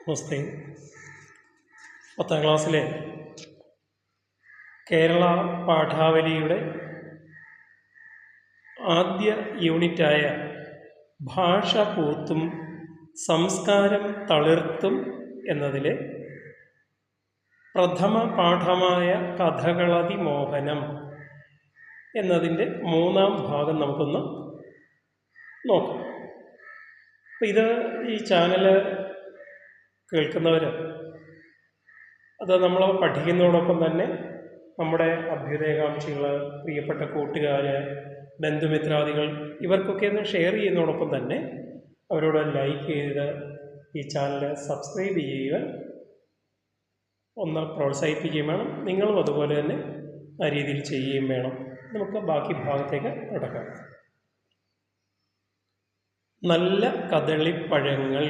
നമസ്തേ പത്താം ക്ലാസ്സിലെ കേരള പാഠാവലിയുടെ ആദ്യ യൂണിറ്റായ ഭാഷ പൂത്തും സംസ്കാരം തളിർത്തും എന്നതിലെ പ്രഥമ പാഠമായ കഥകളതി മോഹനം എന്നതിന്റെ മൂന്നാം ഭാഗം നമുക്കൊന്ന് നോക്കാം. ഇത് ഈ ചാനൽ കേൾക്കുന്നവർ അത് നമ്മൾ പഠിക്കുന്നതോടൊപ്പം തന്നെ നമ്മുടെ അഭ്യുദയകാംക്ഷികൾ പ്രിയപ്പെട്ട കൂട്ടുകാർ ബന്ധുമിത്രാദികൾ ഇവർക്കൊക്കെ ഒന്ന് ഷെയർ ചെയ്യുന്നതോടൊപ്പം തന്നെ അവരോട് ലൈക്ക് ചെയ്ത് ഈ ചാനൽ സബ്സ്ക്രൈബ് ചെയ്യുക. ഒന്ന് പ്രോത്സാഹിപ്പിക്കുകയും വേണം. നിങ്ങളും അതുപോലെ തന്നെ ആ രീതിയിൽ ചെയ്യുകയും വേണം. നമുക്ക് ബാക്കി ഭാഗത്തേക്ക് കിടക്കാം നല്ല കദളിപ്പഴങ്ങൾ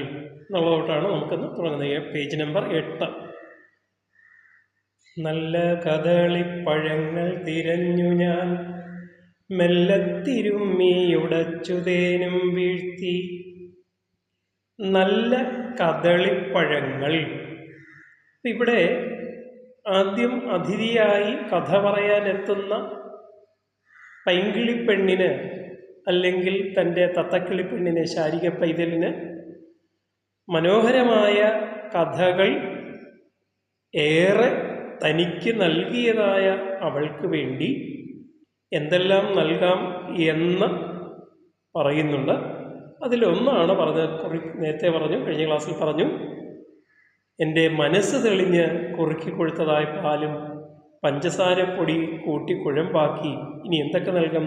എന്നുള്ളതോട്ടാണ് നമുക്കിന്ന് തുടങ്ങുന്നത്. പേജ് നമ്പർ എട്ട്. നല്ല കദളിപ്പഴങ്ങൾ തിരഞ്ഞു ഞാൻ. മെല്ലത്തിരുമ്മിയുടച്ചുതേനും വീഴ്ത്തി. നല്ല കദളിപ്പഴങ്ങൾ. ഇവിടെ ആദ്യം അതിഥിയായി കഥ പറയാനെത്തുന്ന പൈങ്കിളിപ്പെണ്ണിന് അല്ലെങ്കിൽ തന്റെ തത്തക്കിളിപ്പെണ്ണിന് ശാരിക പൈതലിന് മനോഹരമായ കഥകൾ ഏറെ തനിക്ക് നൽകിയതായ അവൾക്ക് വേണ്ടി എന്തെല്ലാം നൽകാം എന്ന് പറയുന്നുണ്ട്. അതിലൊന്നാണ് പറഞ്ഞ കുറി നേരത്തെ പറഞ്ഞു കഴിഞ്ഞ ക്ലാസ്സിൽ പറഞ്ഞു എന്റെ മനസ്സ് തെളിഞ്ഞ് കുറുക്കി കൊടുത്തതായ പാലും പഞ്ചസാരപ്പൊടി കൂട്ടി കുഴമ്പാക്കി. ഇനി എന്തൊക്കെ നൽകും?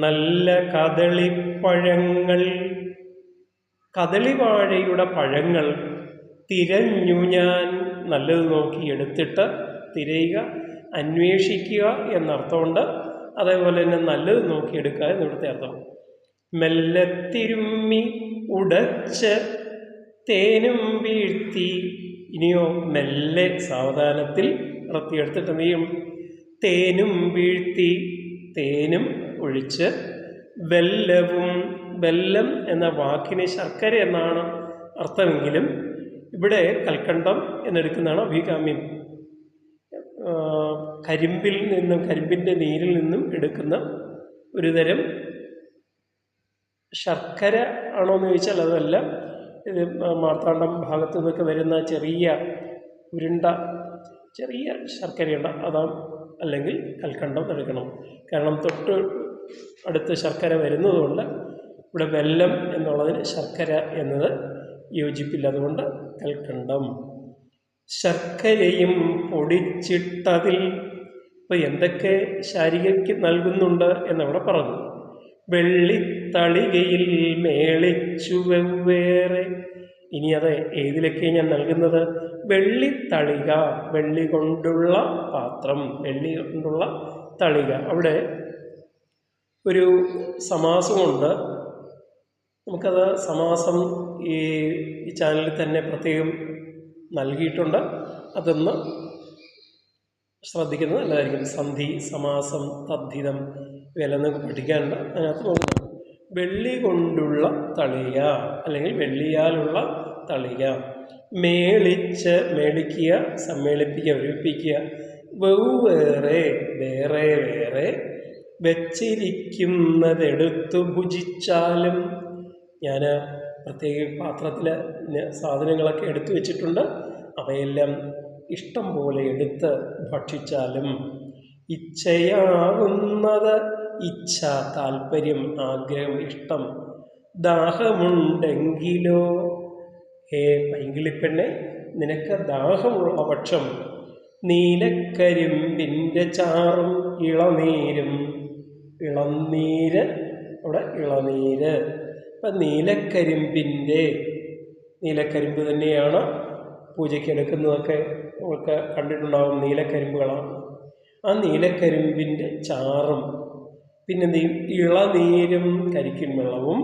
നല്ല കദളിപ്പഴങ്ങൾ കദളിവാഴയുടെ പഴങ്ങൾ തിരഞ്ഞു ഞാൻ നല്ലത് നോക്കി എടുത്തിട്ട് തിരയുക അന്വേഷിക്കുക എന്നർത്ഥമുണ്ട്. അതേപോലെ തന്നെ നല്ലത് നോക്കിയെടുക്കുക എന്നിവിടുത്തെ അർത്ഥം. മെല്ലെ തിരുമ്മി ഉടച്ച് തേനും വീഴ്ത്തി. ഇനിയോ മെല്ലെ സാവധാനത്തിൽ ഇറത്തിയെടുത്തിട്ട് എന്ത് തേനും വീഴ്ത്തി തേനും ഒഴിച്ച് വെല്ലവും വെല്ലം എന്ന വാക്കിന് ശർക്കര എന്നാണ് അർത്ഥമെങ്കിലും ഇവിടെ കൽക്കണ്ടം എന്നെടുക്കുന്നതാണ് അഭികാമ്യം. കരിമ്പിൽ നിന്നും കരിമ്പിന്റെ നീരിൽ നിന്നും എടുക്കുന്ന ഒരു തരം ശർക്കര ആണോ എന്ന് ചോദിച്ചാൽ അതല്ല. ഇത് മാർത്താണ്ഡം ഭാഗത്തു നിന്നൊക്കെ വരുന്ന ചെറിയ ഉരുണ്ട ചെറിയ ശർക്കരയുണ്ട്. അതാ അല്ലെങ്കിൽ കൽക്കണ്ടം എടുക്കണം. കാരണം തൊട്ട് അടുത്ത് ശർക്കര വരുന്നതുകൊണ്ട് ഇവിടെ വെല്ലം എന്നുള്ളതിന് ശർക്കര എന്നത് യോജിപ്പില്ല. അതുകൊണ്ട് കൽക്കണ്ടം ശർക്കരയും പൊടിച്ചിട്ടതിൽ ഇപ്പോൾ എന്തൊക്കെ ശാരികയ്ക്ക് നൽകുന്നുണ്ട് എന്നവിടെ പറഞ്ഞു. വെള്ളിത്തളികയിൽ മേളിച്ചു വെവ്വേറെ. ഇനി അത് ഏതിലൊക്കെ ഞാൻ നൽകുന്നത്? വെള്ളിത്തളിക വെള്ളി കൊണ്ടുള്ള പാത്രം വെള്ളി കൊണ്ടുള്ള തളിക. അവിടെ ഒരു സമാസമുണ്ട്. നമുക്കത് സമാസം ഈ ഈ ചാനലിൽ തന്നെ പ്രത്യേകം നൽകിയിട്ടുണ്ട്. അതൊന്ന് ശ്രദ്ധിക്കുന്നത് നല്ലതായിരിക്കും. സന്ധി സമാസം തദ്ധിതം ഇവയെല്ലാം നമുക്ക് പഠിക്കാനുണ്ട്. അതിനകത്ത് നോക്കുന്നത് വെള്ളി കൊണ്ടുള്ള തളിക അല്ലെങ്കിൽ വെള്ളിയാലുള്ള തളിക. മേളിച്ച് മേടിക്കുക സമ്മേളിപ്പിക്കുക ഒഴിപ്പിക്കുക വെവ്വേറെ വേറെ വേറെ. വെച്ചിരിക്കുന്നതെടുത്തു ഭുജിച്ചാലും ഞാൻ പ്രത്യേക പാത്രത്തിൽ സാധനങ്ങളൊക്കെ എടുത്തു വെച്ചിട്ടുണ്ട്. അവയെല്ലാം ഇഷ്ടം പോലെ എടുത്ത് ഭക്ഷിച്ചാലും ഇച്ഛയാകുന്നത് ഇച്ഛ താല്പര്യം ആഗ്രഹം ഇഷ്ടം ദാഹമുണ്ടെങ്കിലോ? ഹേ പൈങ്കിളിപ്പെണ്ണെ നിനക്ക് ദാഹമുള്ള പക്ഷം നീലക്കരിമ്പിന്റെ ചാറും ഇളനീരും. ഇളനീര് അവിടെ ഇളനീര്. ഇപ്പം നീലക്കരിമ്പിന്റെ നീലക്കരിമ്പ് തന്നെയാണ് പൂജയ്ക്ക് എടുക്കുന്നതൊക്കെ നമുക്ക് കണ്ടിട്ടുണ്ടാവും നീലക്കരിമ്പുകളാണ്. ആ നീലക്കരിമ്പിന്റെ ചാറും പിന്നെ ചെയ്യും ഇളനീരും കരിക്കിൻ വെള്ളവും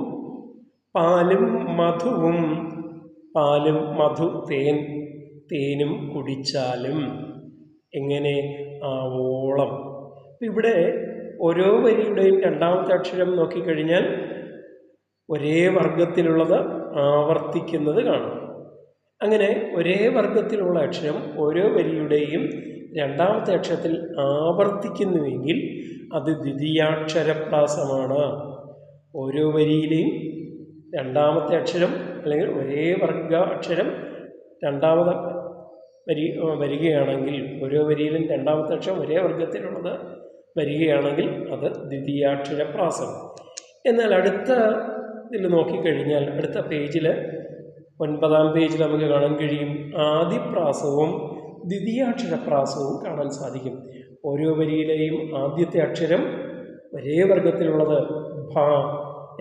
പാലും മധുവും പാലും മധു തേൻ തേനും കുടിച്ചാലും എങ്ങനെ ആവോളം. ഇവിടെ ഓരോ വരിയുടെയും രണ്ടാമത്തെ അക്ഷരം നോക്കിക്കഴിഞ്ഞാൽ ഒരേ വർഗത്തിലുള്ളത് ആവർത്തിക്കുന്നത് കാണാം. അങ്ങനെ ഒരേ വർഗത്തിലുള്ള അക്ഷരം ഓരോ വരിയുടെയും രണ്ടാമത്തെ അക്ഷരത്തിൽ ആവർത്തിക്കുന്നുവെങ്കിൽ അത് ദ്വിതീയാക്ഷരപ്രാസമാണ്. ഓരോ വരിയിലെയും രണ്ടാമത്തെ അക്ഷരം അല്ലെങ്കിൽ ഒരേ വർഗ അക്ഷരം രണ്ടാമത് വരി വരികയാണെങ്കിൽ ഓരോ വരിയിലും രണ്ടാമത്തെ അക്ഷരം ഒരേ വർഗത്തിലുള്ളത് വരികയാണെങ്കിൽ അത് ദ്വിതീയാക്ഷരപ്രാസം. എന്നാൽ അടുത്ത ഇതിൽ നോക്കിക്കഴിഞ്ഞാൽ അടുത്ത പേജിൽ ഒൻപതാം പേജിൽ നമുക്ക് കാണാൻ കഴിയും. ആദിപ്രാസവും ദ്വിതീയാക്ഷരപ്രാസവും കാണാൻ സാധിക്കും. ഓരോ വരിയിലെയും ആദ്യത്തെ അക്ഷരം ഒരേ വർഗത്തിലുള്ളത് ഭ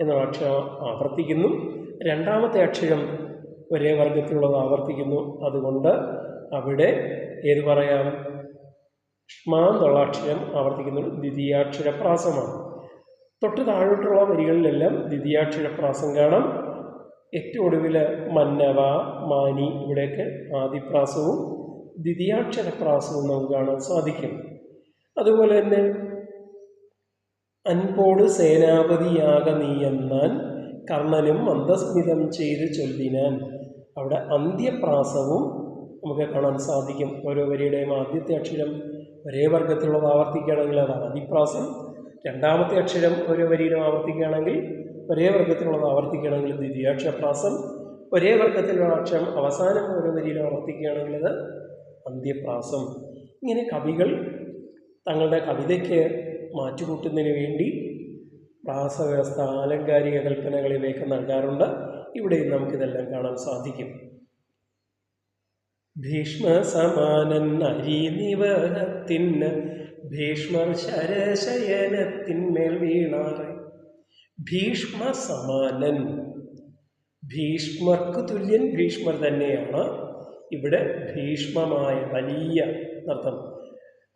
എന്ന അക്ഷരം ആവർത്തിക്കുന്നു. രണ്ടാമത്തെ അക്ഷരം ഒരേ വർഗത്തിലുള്ളത് ആവർത്തിക്കുന്നു. അതുകൊണ്ട് അവിടെ ഏത് പറയാം? ഷ്മ എന്നുള്ള അക്ഷരം ആവർത്തിക്കുന്നത് ദ്വിതീയാക്ഷരപ്രാസമാണ്. തൊട്ട് താഴോട്ടുള്ള വരികളിലെല്ലാം ദ്വിതീയാക്ഷരപ്രാസം കാണാം ഏറ്റവും ഒടുവിൽ മന്നവ മാനി ഇവിടെയൊക്കെ ആദിപ്രാസവും ദ്വിതീയാക്ഷരപ്രാസവും നമുക്ക് കാണാൻ സാധിക്കും. അതുപോലെ തന്നെ അൻപോട് സേനാപതിയാക എന്നാൽ കർണനും മന്ദസ്മിതം ചെയ്ത് ചൊല്ലിനാൻ. അവിടെ അന്ത്യപ്രാസവും നമുക്ക് കാണാൻ സാധിക്കും. ഓരോ വരിയുടെയും ആദ്യത്തെ അക്ഷരം ഒരേ വർഗത്തിലുള്ളത് ആവർത്തിക്കുകയാണെങ്കിൽ അത് ആദിപ്രാസം രണ്ടാമത്തെ അക്ഷരം ഓരോ വരിയിലും ആവർത്തിക്കുകയാണെങ്കിൽ ഒരേ വർഗത്തിലുള്ളത് ആവർത്തിക്കുകയാണെങ്കിൽ ദ്വിതീയാക്ഷപ്രാസം ഒരേ വർഗത്തിലുള്ള അക്ഷരം അവസാനം ഓരോ വരിയിലും ആവർത്തിക്കുകയാണെങ്കിൽ അത് അന്ത്യപ്രാസം. ഇങ്ങനെ കവികൾ തങ്ങളുടെ കവിതയ്ക്ക് മാറ്റുകൂട്ടുന്നതിന് വേണ്ടി പ്രാസവ്യവസ്ഥ ആലങ്കാരിക കൽപ്പനകൾ ഇവയൊക്കെ നൽകാറുണ്ട്. ഇവിടെയും നമുക്കിതെല്ലാം കാണാൻ സാധിക്കും. ഭീഷ്മ സമാനൻ അരിനിവഹത്തിന് ഭീഷ്മർ ശരശയനത്തിന്മേൽ വീണാറ്. ഭീഷ്മ സമാനൻ ഭീഷ്മർക്ക് തുല്യൻ ഭീഷ്മർ തന്നെയാണ്. ഇവിടെ ഭീഷ്മമായ വലിയ അർത്ഥം.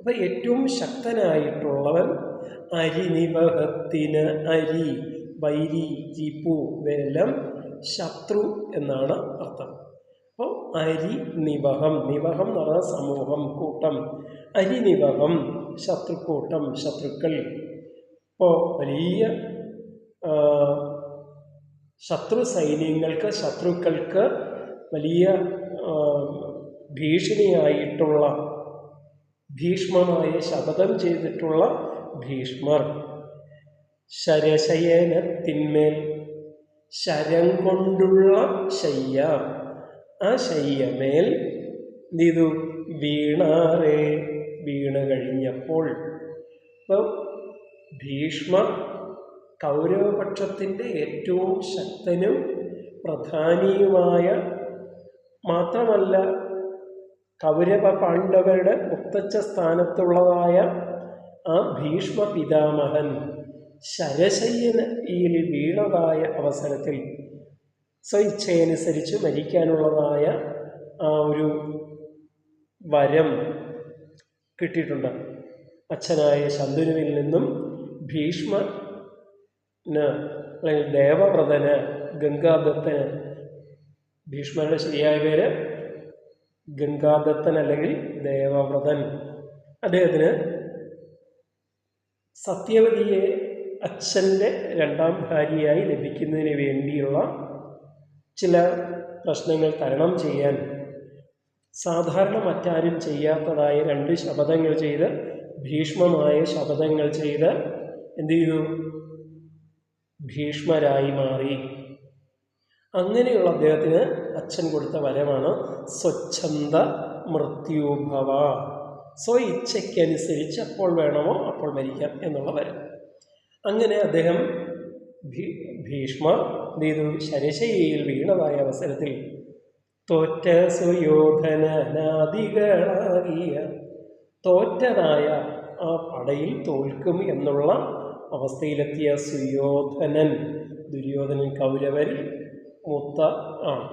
അപ്പം ഏറ്റവും ശക്തനായിട്ടുള്ളവൻ അരിനിവഹത്തിന് അരി വൈരി ജിപ്പു ഇവയെല്ലാം ശത്രു എന്നാണ് അർത്ഥം. അപ്പോൾ അരി നിവഹം നിവഹം എന്ന് പറഞ്ഞാൽ സമൂഹം കൂട്ടം. അരിനിവഹം ശത്രുക്കൂട്ടം ശത്രുക്കൾ. ഇപ്പോൾ വലിയ ശത്രു സൈന്യങ്ങൾക്ക് ശത്രുക്കൾക്ക് വലിയ ഭീഷണിയായിട്ടുള്ള ഭീഷ്മമായ ശപഥം ചെയ്തിട്ടുള്ള ഭീഷ്മർ. ശരശയനത്തിന്മേൽ ശരം കൊണ്ടുള്ള ശയ്യ. ആ ശയ്യമേൽ നിതു വീണാറേ. വീണ് കഴിഞ്ഞപ്പോൾ ഇപ്പം ഭീഷ്മ കൗരവപക്ഷത്തിന്റെ ഏറ്റവും ശക്തനും പ്രധാനിയുമായ മാത്രമല്ല കൗരവ പാണ്ഡവരുടെ മുത്തച്ഛ സ്ഥാനത്തുള്ളതായ ആ ഭീഷ്മ പിതാമഹൻ ശരശയ്യയിൽ വീണതായ അവസരത്തിൽ സ്വയിച്ഛയനുസരിച്ച് മരിക്കാനുള്ളതായ ആ ഒരു വരം കിട്ടിയിട്ടുണ്ട്. അച്ഛനായ ശന്തനുവിൽ നിന്നും ഭീഷ്മന് അല്ലെങ്കിൽ ദേവവ്രതന് ഗംഗാദത്തന് ഭീഷ്മരുടെ ശരിയായ പേര് ഗംഗാദത്തൻ അല്ലെങ്കിൽ ദേവവ്രതൻ. അദ്ദേഹത്തിന് സത്യവതിയെ അച്ഛന്റെ രണ്ടാം ഭാര്യയായി ലഭിക്കുന്നതിന് വേണ്ടിയുള്ള ചില പ്രശ്നങ്ങൾ തരണം ചെയ്യാൻ സാധാരണ മറ്റാരും ചെയ്യാത്തതായ രണ്ട് ശപഥങ്ങൾ ചെയ്ത് ഭീഷ്മമായ ശപഥങ്ങൾ ചെയ്ത് എന്ത് ചെയ്തു? ഭീഷ്മരായി മാറി. അങ്ങനെയുള്ള അദ്ദേഹത്തിന് അച്ഛൻ കൊടുത്ത വരമാണ് സ്വച്ഛന്ത മൃത്യുഭവ. സ്വ ഇച്ഛയ്ക്കനുസരിച്ച് അപ്പോൾ വേണമോ അപ്പോൾ മരിക്കാം എന്നുള്ള വരം. അങ്ങനെ അദ്ദേഹം ഭീഷ്മ എന്ത് ചെയ്തു? ശരശയിൽ വീണതായ അവസരത്തിൽ തോറ്റ സുയോധനാദികളാകിയ തോറ്റതായ ആ പടയിൽ തോൽക്കും എന്നുള്ള അവസ്ഥയിലെത്തിയ സുയോധനൻ ദുര്യോധനൻ കൗരവരിൽ മൂത്ത ആണ്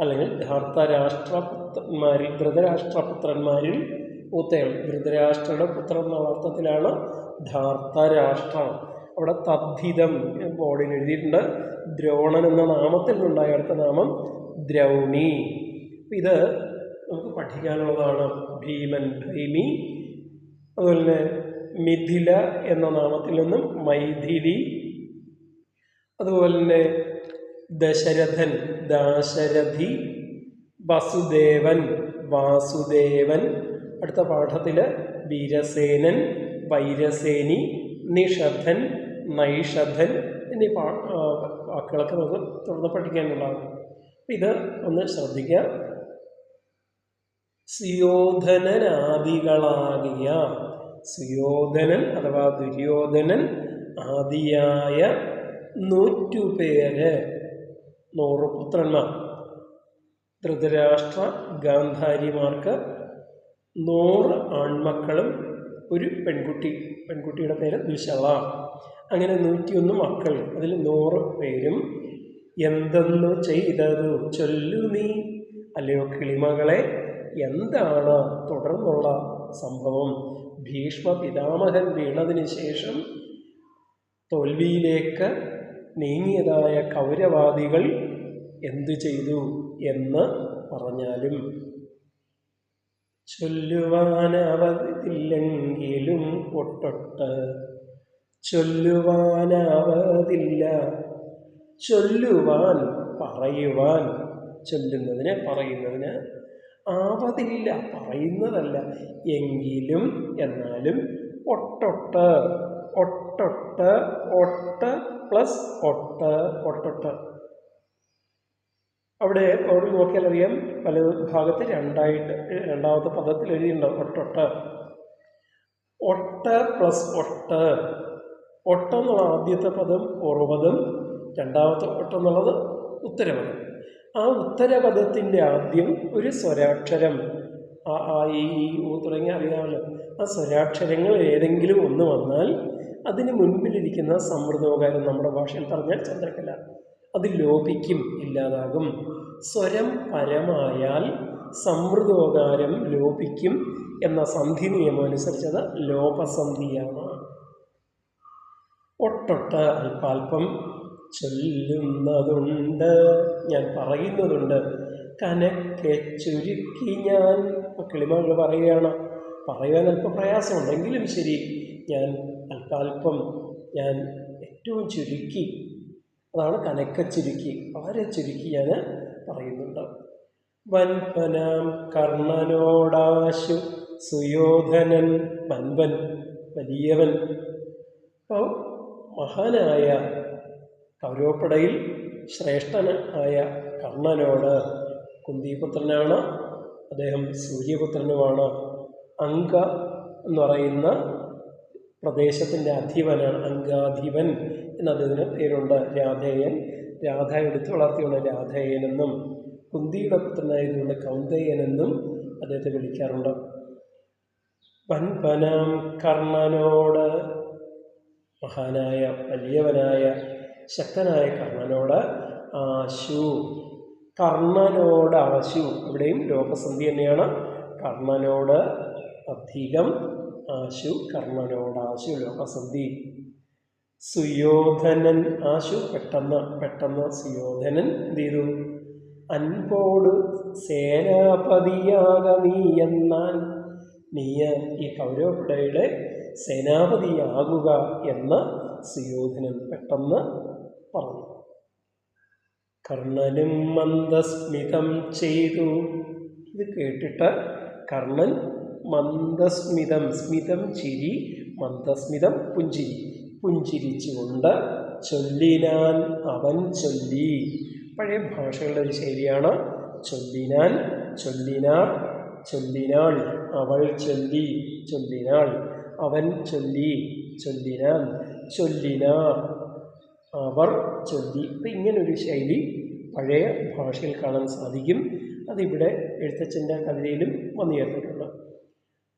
അല്ലെങ്കിൽ ധാർത്തരാഷ്ട്രപുത്രന്മാരിൽ ധൃതരാഷ്ട്രപുത്രന്മാരിൽ മൂത്തയാണ് ധൃതരാഷ്ട്രയുടെ പുത്രൻ എന്നുള്ള അർത്ഥത്തിലാണ് ധാർത്തരാഷ്ട്രം അവിടെ തദ്ധിതം ബോർഡിൽ എഴുതിയിട്ടുണ്ട്. ദ്രോണൻ എന്ന നാമത്തിൽ നിന്നുണ്ടായ അടുത്ത നാമം ദ്രൗണി. ഇത് നമുക്ക് പഠിക്കാനുള്ളതാണ് ഭീമൻ ഭൈമി. അതുപോലെ തന്നെ മിഥില എന്ന നാമത്തിൽ നിന്നും മൈഥിലി. അതുപോലെ തന്നെ ദശരഥൻ ദാശരഥി വസുദേവൻ വാസുദേവൻ. അടുത്ത പാഠത്തിൽ വീരസേനൻ വൈരസേനി നിഷധൻ നൈഷധൻ എന്നീ വാക്കുകളൊക്കെ നമുക്ക് തുടർന്ന് പഠിക്കാനുള്ളതാണ്. ഇത് ഒന്ന് ശ്രദ്ധിക്കുക സുയോധനനാദികളാകിയ സുയോധനൻ അഥവാ ദുര്യോധനൻ ആദിയായ നൂറ്റുപേര് നൂറ് പുത്രന്മാർ. ധൃതരാഷ്ട്ര ഗാന്ധാരിമാർക്ക് നൂറ് ആൺമക്കളും ഒരു പെൺകുട്ടി. പെൺകുട്ടിയുടെ പേര് ദുശള. അങ്ങനെ നൂറ്റിയൊന്ന് മക്കൾ. അതിൽ നൂറ് പേരും എന്തെന്നു ചെയ്തതു ചൊല്ലു നീ. അല്ലയോ കിളിമകളെ എന്താണ് തുടർന്നുള്ള സംഭവം? ഭീഷ്മ പിതാമഹൻ വീണതിന് ശേഷം തോൽവിയിലേക്ക് നീങ്ങിയതായ കൗരവാദികൾ എന്തു ചെയ്തു എന്ന് പറഞ്ഞാലും ചൊല്ലുവാനാവതില്ലെങ്കിലും ഒട്ടൊട്ട്. ചൊല്ലുവാനാവതില്ല ചൊല്ലുവാൻ പറയുവാൻ ചൊല്ലുന്നതിന് പറയുന്നതിന് ആവതില്ല പറയുന്നതല്ല. എങ്കിലും എന്നാലും ഒട്ടൊട്ട് ഒട്ടൊട്ട് ഒട്ട് പ്ലസ് ഒട്ട് ഒട്ടൊട്ട്. അവിടെ അവിടെ നോക്കിയാൽ അറിയാം പല ഭാഗത്ത് രണ്ടായിട്ട് രണ്ടാമത്തെ പദത്തിൽ എഴുതിയിട്ടുണ്ടാവും ഒട്ടൊട്ട്. ഒട്ട് പ്ലസ് ഒട്ട്. ഒട്ടെന്നുള്ള ആദ്യത്തെ പദം പൂർവപദം രണ്ടാമത്തെ ഒട്ട് എന്നുള്ളത് ഉത്തരപദം ആ ഉത്തരപദത്തിന്റെ ആദ്യം ഒരു സ്വരാക്ഷരം ആ ആ ഈ ഊ തുടങ്ങി അറിയാമല്ലോ. ആ സ്വരാക്ഷരങ്ങൾ ഏതെങ്കിലും ഒന്ന് വന്നാൽ അതിന് മുൻപിലിരിക്കുന്ന സമൃദ്ധോകാരം നമ്മുടെ ഭാഷയിൽ പറഞ്ഞാൽ ചന്ദ്രക്കല അത് ലോപിക്കും ഇല്ലാതാകും. സ്വരം പരമായാൽ സമൃദ്ധോകാരം ലോപിക്കും എന്ന സന്ധി നിയമം അനുസരിച്ചത് ലോപസന്ധിയാണ്. ഒട്ടൊട്ട് അല്പാൽപ്പം ചൊല്ലുന്നതുണ്ട്. ഞാൻ പറയുന്നതുണ്ട്. കനക്കെ ചുരുക്കി ഞാൻ. കിളിമകൾ പറയുകയാണ്. പറയാൻ അല്പം പ്രയാസമുണ്ടെങ്കിലും ശരി. ഞാൻ അല്പാൽപ്പം ഞാൻ ഏറ്റവും ചുരുക്കി. അതാണ് കനക്ക ചുരുക്കി. വളരെ ചുരുക്കി ഞാൻ പറയുന്നുണ്ട്. വൻപനാം കർണനോടാശു സുയോധനൻ വൻപൻ വലിയവൻ. അപ്പോൾ മഹാനായ കൗരവപ്പടയിൽ ശ്രേഷ്ഠനായ കർണനോട് കുന്തിപുത്രനാണ്. അദ്ദേഹം സൂര്യപുത്രനുമാണ്. അങ്ക എന്ന് പറയുന്ന പ്രദേശത്തിന്റെ അധിപനാണ്. അങ്കാധിപൻ എന്നദ്ദേഹത്തിന് പേരുണ്ട് രാധേയൻ. രാധ എടുത്തു വളർത്തിയുള്ള രാധേയൻ എന്നും കുന്തിയുടെ പുത്രനായതുകൊണ്ട് കൗന്ദയൻ എന്നും അദ്ദേഹത്തെ വിളിക്കാറുണ്ട്. പൻപനാം കർണനോട് മഹാനായ വലിയവനായ ശക്തനായ കർണനോട് ആശു കർണനോട് ആശു ഇവിടെയും ലോകസന്ധി തന്നെയാണ്. കർണനോട് അധികം ആശു കർണനോടാശു ലോകസന്ധി. സുയോധനൻ ആശു പെട്ടെന്ന് പെട്ടെന്ന് സുയോധനൻ എന്ത് ചെയ്തു? അൻപോട് സേനാപതിയാക നീ എന്നാൽ നീ ഈ കൗരവപ്പിടയുടെ സേനാപതിയാകുക എന്ന് സുയോധനൻ പെട്ടെന്ന് പറഞ്ഞു. കർണനും മന്ദസ്മിതം ചെയ്തു. ഇത് കേട്ടിട്ട് കർണൻ മന്ദസ്മിതം സ്മിതം ചിരി മന്ദസ്മിതം പുഞ്ചിരി. പുഞ്ചിരിച്ചുകൊണ്ട് ചൊല്ലിനാൻ അവൻ ചൊല്ലി. പഴയ ഭാഷകളുടെ ഒരു ശൈലിയാണ് ചൊല്ലിനാൻ ചൊല്ലിനാർ ചൊല്ലിനാൾ അവൾ ചൊല്ലി ചൊല്ലിനാൾ അവൻ ചൊല്ലി ചൊല്ലിനാൻ ചൊല്ലിനാർ. അവർ ചൊല്ലി. അപ്പം ഇങ്ങനൊരു ശൈലി പഴയ ഭാഷയിൽ കാണാൻ സാധിക്കും. അതിവിടെ എഴുത്തച്ഛന്റെ കവിതയിലും വന്നു ചേർന്നിട്ടുണ്ട്.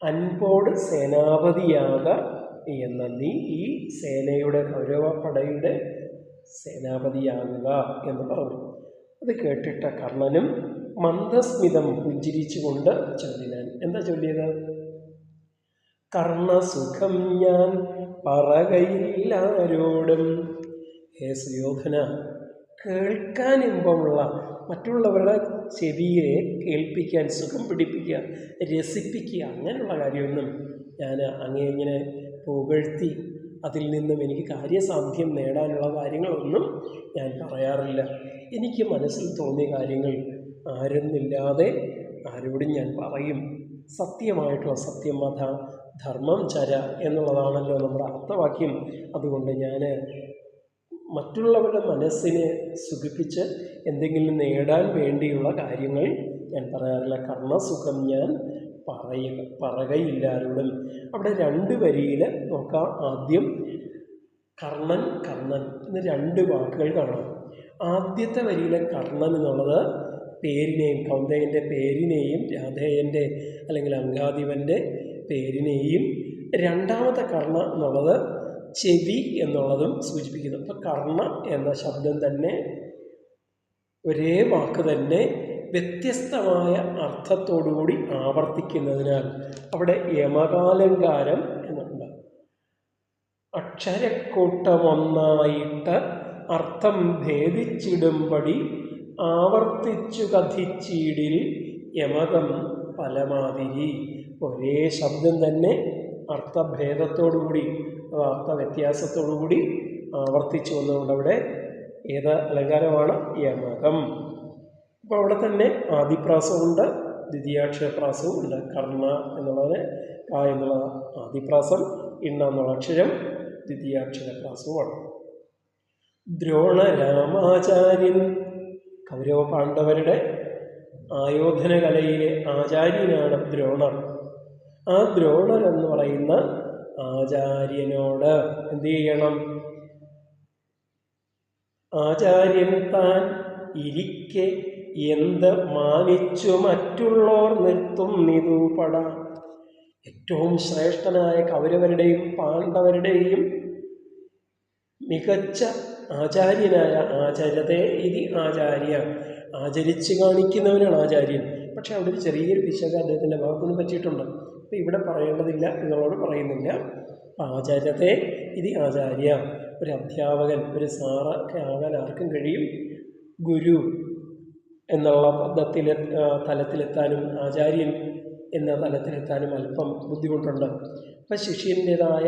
അൻപോട് സേനാപതിയാക എന്ന നീ ഈ സേനയുടെ കൗരവപ്പടയുടെ സേനാപതിയാകുക എന്ന് പറഞ്ഞു. അത് കേട്ടിട്ട കർണനും മന്ദസ്മിതം പുഞ്ചിരിച്ചുകൊണ്ട് ചൊല്ലിനാൻ. എന്താ ചൊല്ലിയത്? കർണസുഖം ഞാൻ പറകയില്ലാരോടും ഹേ സുയോധന കേൾക്കാൻ ഇമ്പമുള്ള മറ്റുള്ളവരുടെ ചെവിയെ കേൾപ്പിക്കാൻ സുഖം പിടിപ്പിക്കുക രസിപ്പിക്കുക അങ്ങനെയുള്ള കാര്യമൊന്നും ഞാൻ അങ്ങേ ഇങ്ങനെ പുകഴ്ത്തി അതിൽ നിന്നും എനിക്ക് കാര്യസാധ്യം നേടാനുള്ള കാര്യങ്ങളൊന്നും ഞാൻ പറയാറില്ല. എനിക്ക് മനസ്സിൽ തോന്നിയ കാര്യങ്ങൾ ആരെന്നില്ലാതെ ആരോടും ഞാൻ പറയും. സത്യമായിട്ടുള്ള സത്യം മത ധർമ്മം ചര എന്നുള്ളതാണല്ലോ നമ്മുടെ അർത്ഥവാക്യം. അതുകൊണ്ട് ഞാൻ മറ്റുള്ളവരുടെ മനസ്സിനെ സുഖിപ്പിച്ച് എന്തെങ്കിലും നേടാൻ വേണ്ടിയുള്ള കാര്യങ്ങൾ ഞാൻ പറയാറില്ല. കർണസുഖം ഞാൻ പറയ പറയുകയില്ല ആരോടും. അവിടെ രണ്ട് വരിയിൽ നോക്കാം. ആദ്യം കർണൻ കർണൻ എന്ന് രണ്ട് വാക്കുകൾ കാണാം. ആദ്യത്തെ വരിയിലെ കർണൻ എന്നുള്ളത് പേരിനെയും കൗന്ദേയന്റെ പേരിനെയും രാധേയന്റെ അല്ലെങ്കിൽ അങ്കാധിപന്റെ പേരിനെയും. രണ്ടാമത്തെ കർണ എന്നുള്ളത് ചെവി എന്നുള്ളതും സൂചിപ്പിക്കുന്നു. അപ്പം കർണ എന്ന ശബ്ദം തന്നെ ഒരേ വാക്ക് തന്നെ വ്യത്യസ്തമായ അർത്ഥത്തോടുകൂടി ആവർത്തിക്കുന്നതിനാൽ അവിടെ യമകാലങ്കാരം എന്നുണ്ട്. അക്ഷരക്കൂട്ടമൊന്നായിട്ട് അർത്ഥം ഭേദിച്ചിടുമ്പടി ആവർത്തിച്ചു കഥിച്ചിടിൽ യമകം പലമാതിരി. ഒരേ ശബ്ദം തന്നെ അർത്ഥഭേദത്തോടുകൂടി അർത്ഥവ്യത്യാസത്തോടുകൂടി ആവർത്തിച്ചു വന്നുകൊണ്ട് അവിടെ ഏത് അലങ്കാരമാണ് യമകം അപ്പോൾ അവിടെ തന്നെ ആദിപ്രാസമുണ്ട് ദ്വിതീയാക്ഷരപ്രാസവും ഉണ്ട്. കർണ എന്നുള്ളതിന് ക എന്നുള്ള ആദിപ്രാസം ഇണ്ണ എന്നുള്ള അക്ഷരം ദ്വിതീയാക്ഷരപ്രാസവുമാണ്. ദ്രോണ രാമാചാര്യൻ കൗരവ പാണ്ഡവരുടെ ആയോധന കലയിലെ ആചാര്യനാണ് ദ്രോണർ. ആ ദ്രോണർ എന്ന് പറയുന്ന ആചാര്യനോട് എന്തു ചെയ്യണം? ആചാര്യൻ താൻ ഇരിക്കെ എന്ത് മാനിച്ചു മറ്റുള്ളോർ നിർത്തും നിരൂപട ഏറ്റവും ശ്രേഷ്ഠനായ കൗരവരുടെയും പാണ്ഡവരുടെയും മികച്ച ആചാര്യനായ ആചാര്യത്തെ ഇതി ആചാര്യ. ആചരിച്ച് കാണിക്കുന്നവനാണ് ആചാര്യൻ. പക്ഷെ അവിടെ ഒരു ചെറിയൊരു പിശക് അദ്ദേഹത്തിന്റെ ഭാഗത്തുനിന്ന് പറ്റിയിട്ടുണ്ട്. അപ്പോൾ ഇവിടെ പറയേണ്ടതില്ല നിങ്ങളോട് പറയുന്നില്ല. ആചാര്യത്തെ ഇത് ആചാര്യ. ഒരു അധ്യാപകൻ ഒരു സാറ ഒക്കെ ആകാൻ ആർക്കും കഴിയും? ഗുരു എന്നുള്ള പദത്തിൽ തലത്തിലെത്താനും ആചാര്യൻ എന്ന തലത്തിലെത്താനും അല്പം ബുദ്ധിമുട്ടുണ്ട്. അപ്പം ശിഷ്യന്റേതായ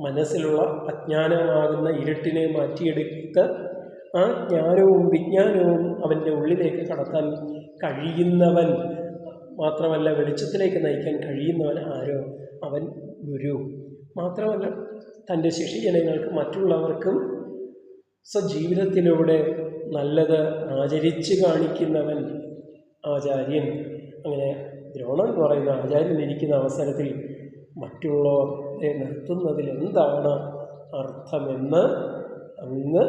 മനസ്സിലുള്ള അജ്ഞാനമാകുന്ന ഇരുട്ടിനെ മാറ്റിയെടുത്ത് ആ ജ്ഞാനവും വിജ്ഞാനവും അവന്റെ ഉള്ളിലേക്ക് കടത്താൻ കഴിയുന്നവൻ മാത്രമല്ല വെളിച്ചത്തിലേക്ക് നയിക്കാൻ കഴിയുന്നവൻ ആരോ അവൻ ഗുരു. മാത്രമല്ല തന്റെ ശിഷ്യജനങ്ങൾക്ക് മറ്റുള്ളവർക്കും സ്വജീവിതത്തിലൂടെ നല്ലത് ആചരിച്ച് കാണിക്കുന്നവൻ ആചാര്യൻ. അങ്ങനെ ദ്രോണം എന്ന് പറയുന്ന ആചാര്യൻ ഇരിക്കുന്ന അവസരത്തിൽ മറ്റുള്ളവരെ നിർത്തുന്നതിൽ എന്താണ് അർത്ഥമെന്ന് അങ്ങ്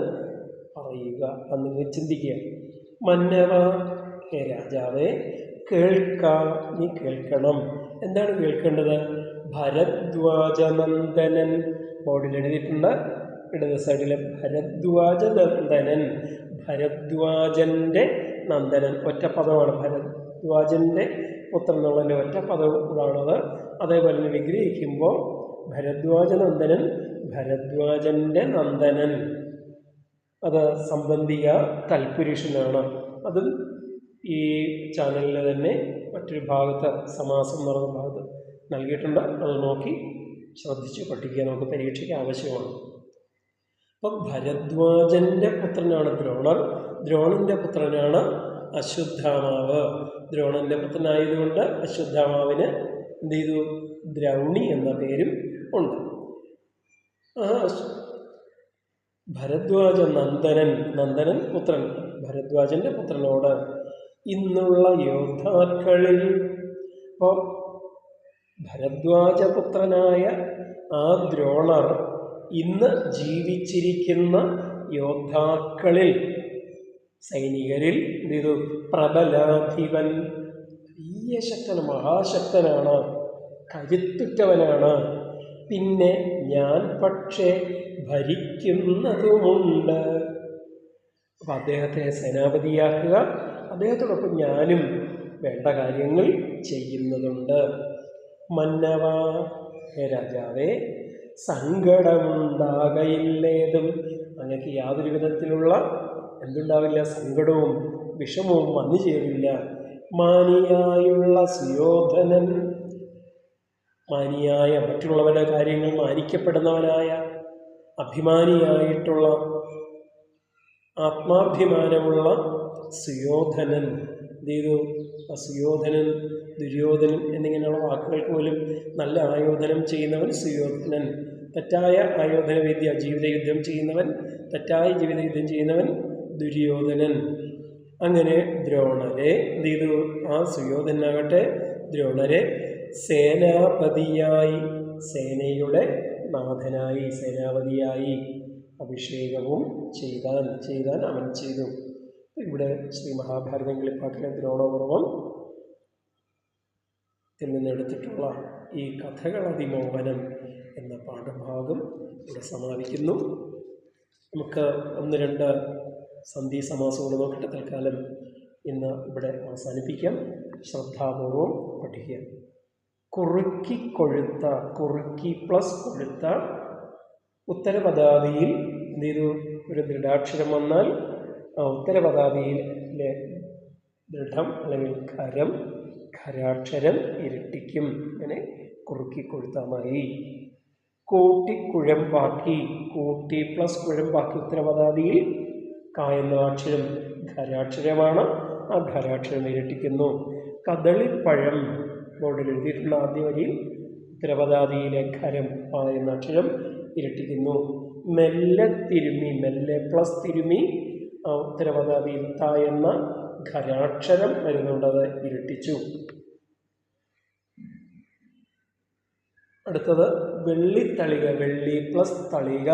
പറയുക. അന്ന് ചിന്തിക്കുക. മന്നവ ഹേ രാജാവേ കേൾക്ക നീ കേൾക്കണം. എന്താണ് കേൾക്കേണ്ടത്? ഭരദ്വാജനന്ദനൻ. ബോർഡിൽ എഴുതിയിട്ടുണ്ട് ഇടത് സൈഡിലെ ഭരദ്വാജനന്ദനൻ. ഭരദ്വാജന്റെ നന്ദനൻ ഒറ്റ പദമാണ്. ഭരദ്വാജന്റെ പുത്രൻ എന്നുള്ളതിന്റെ ഒറ്റ പദമാണത് അതേപോലെ തന്നെ വിഗ്രഹിക്കുമ്പോൾ ഭരദ്വാജനന്ദനൻ ഭരദ്വാജന്റെ നന്ദനൻ. അത് സംബന്ധിക തൽപുരുഷനാണ്. അതും ഈ ചാനലിൽ തന്നെ മറ്റൊരു ഭാഗത്ത് സമാസം എന്ന് പറയുന്ന ഭാഗത്ത് നൽകിയിട്ടുണ്ട്. അത് നോക്കി ശ്രദ്ധിച്ച് പഠിക്കുക നമുക്ക് പരീക്ഷയ്ക്ക് ആവശ്യമാണ്. അപ്പം ഭരദ്വാജന്റെ പുത്രനാണ് ദ്രോണർ ദ്രോണന്റെ പുത്രനാണ് അശ്വത്ഥാമാവ്. ദ്രോണന്റെ പുത്രനായതുകൊണ്ട് അശ്വത്ഥാമാവിന് എന്ത് ചെയ്തു? ദ്രൗണി എന്ന പേരും ഉണ്ട്. ഭരദ്വാജ നന്ദനൻ നന്ദനൻ പുത്രൻ. ഭരദ്വാജന്റെ പുത്രനോട് ഇന്നുള്ള യോദ്ധാക്കളിൽ. ഇപ്പോൾ ഭരദ്വാജപുത്രനായ ആ ദ്രോണർ ഇന്ന് ജീവിച്ചിരിക്കുന്ന യോദ്ധാക്കളിൽ സൈനികരിൽ ചെയ്തു പ്രബലാധിപൻ വലിയ ശക്തൻ മഹാശക്തനാണ് കരുത്തുറ്റവനാണ്. പിന്നെ ഞാൻ പക്ഷേ ഭരിക്കുന്നതുമുണ്ട്. അപ്പം അദ്ദേഹത്തെ സേനാപതിയാക്കുക അദ്ദേഹത്തോടൊപ്പം ഞാനും വേണ്ട കാര്യങ്ങൾ ചെയ്യുന്നതുണ്ട്. മന്നവ രാജാവേ സങ്കടമുണ്ടാകയില്ലേതും അങ്ങക്ക് യാതൊരു വിധത്തിലുള്ള എന്തുണ്ടാവില്ല? സങ്കടവും വിഷമവും വന്നു ചേരില്ല. മാനിയായുള്ള സുയോധനൻ മാനിയായ മറ്റുള്ളവരുടെ കാര്യങ്ങൾ മാനിക്കപ്പെടുന്നവനായ അഭിമാനിയായിട്ടുള്ള ആത്മാഭിമാനമുള്ള സുയോധനൻ. എന്ത് ചെയ്തു സുയോധനൻ ദുര്യോധനൻ എന്നിങ്ങനെയുള്ള വാക്കുകൾക്ക് പോലും നല്ല ആയോധനം ചെയ്യുന്നവൻ സുയോധനൻ. തെറ്റായ ആയോധന വിദ്യ ജീവിത യുദ്ധം ചെയ്യുന്നവൻ തെറ്റായ ജീവിത യുദ്ധം ചെയ്യുന്നവൻ ദുര്യോധനൻ. അങ്ങനെ ദ്രോണരെ എന്ത് ചെയ്തു ആ സുയോധനാകട്ടെ ദ്രോണരെ സേനാപതിയായി സേനയുടെ നാഥനായി സേനാപതിയായി അഭിഷേകവും ചെയ്താൻ ചെയ്താൻ അവൻ ചെയ്തു. ഇവിടെ ശ്രീ മഹാഭാരതം കളിപ്പാട്ടിലെ ദ്രോണപൂർവം ത്തിൽ നിന്നെടുത്തിട്ടുള്ള ഈ കഥകൾ അതിമോഹനം എന്ന പാഠഭാഗം ഇവിടെ സമാപിക്കുന്നു. നമുക്ക് ഒന്ന് രണ്ട് സന്ധി സമാസങ്ങൾ നോക്കിയിട്ട് തൽക്കാലം ഇന്ന് ഇവിടെ അവസാനിപ്പിക്കാം. ശ്രദ്ധാപൂർവം പഠിക്കുക. കുറുക്കി കൊഴുത്ത കുറുക്കി പ്ലസ് കൊഴുത്ത ഉത്തരപദാതിയിൽ എന്ത് ഒരു ദൃഢാക്ഷരം വന്നാൽ ഉത്തരപദാതിയിലെ ദൃഢം അല്ലെങ്കിൽ ഖരം ഖരാക്ഷരം ഇരട്ടിക്കും. അങ്ങനെ കുറുക്കി കൊഴുത്താമായി കൂട്ടിക്കുഴമ്പാക്കി കൂട്ടി പ്ലസ് കുഴമ്പാക്കി ഉത്തരപദാതിയിൽ ക എന്ന അക്ഷരം ഖരാക്ഷരമാണ്. ആ ഖരാക്ഷരം ഇരട്ടിക്കുന്നു. കദളിപ്പഴം ബോർഡിൽ എഴുതിയിട്ടുള്ള ആദ്യ വരിയിൽ. ഉത്തരപദാതിയിലെ ഖരം പ എന്ന അക്ഷരം ഇരട്ടിക്കുന്നു. മെല്ലെ തിരുമി മെല്ലെ പ്ലസ് തിരുമി ആ ഉത്തരപദാതിയിൽ ത എന്ന ഖരാക്ഷരം വരുന്നുണ്ടത് ഇരട്ടിച്ചു. അടുത്തത് വെള്ളിത്തളിക വെള്ളി പ്ലസ് തളിക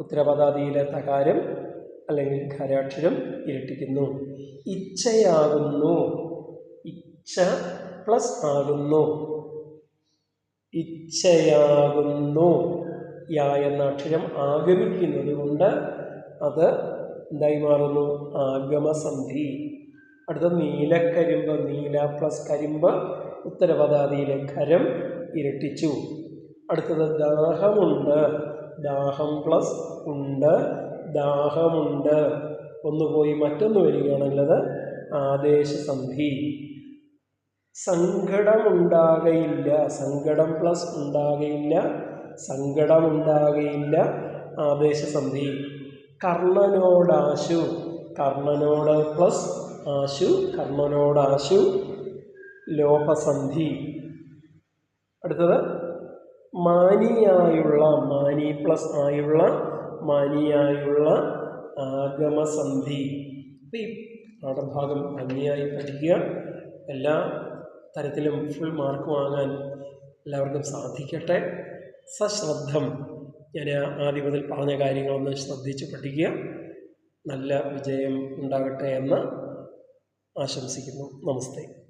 ഉത്തരപദാതിയിലെ തകാരം അല്ലെങ്കിൽ ഖരാക്ഷരം ഇരട്ടിക്കുന്നു. ഇച്ഛയാകുന്നു. ഇച്ഛ പ്ലസ് ആകുന്നു. ഇച്ഛയാകുന്നു. യ എന്ന അക്ഷരം ആഗമിക്കുന്നത് കൊണ്ട് അത് എന്തായി മാറുന്നു? ആഗമസന്ധി. അടുത്ത നീലക്കരിമ്പ് നീല പ്ലസ് കരിമ്പ് ഉത്തരപദാതിയിലെ ഖരം ഇരട്ടിച്ചു. അടുത്തത് ദാഹമുണ്ട്. ദാഹം പ്ലസ് ഉണ്ട്. ദാഹമുണ്ട്. ഒന്ന് പോയി മറ്റൊന്ന് വരികയാണുള്ളത് ആദേശസന്ധി. സങ്കടമുണ്ടാകയില്ല. സങ്കടം പ്ലസ് ഉണ്ടാകയില്ല. സങ്കടമുണ്ടാകയില്ല. ആദേശസന്ധി. കർണനോടാശു. കർണനോട് പ്ലസ് ആശു കർണനോടാശു ലോപസന്ധി. അടുത്തത് മാനിയായുള്ള മാനി പ്ലസ് ആയുള്ള മാനിയായുള്ള ആഗമസന്ധി. ഈ പാഠഭാഗം ഭംഗിയായി പഠിക്കുക. എല്ലാ തരത്തിലും ഫുൾ മാർക്ക് വാങ്ങാൻ എല്ലാവർക്കും സാധിക്കട്ടെ. സശ്രദ്ധം. ഞാൻ ആദ്യം മുതൽ പറഞ്ഞ കാര്യങ്ങളൊന്ന് ശ്രദ്ധിച്ച് പഠിക്കുക. നല്ല വിജയം ഉണ്ടാകട്ടെ എന്ന് ആശംസിക്കുന്നു. നമസ്തേ.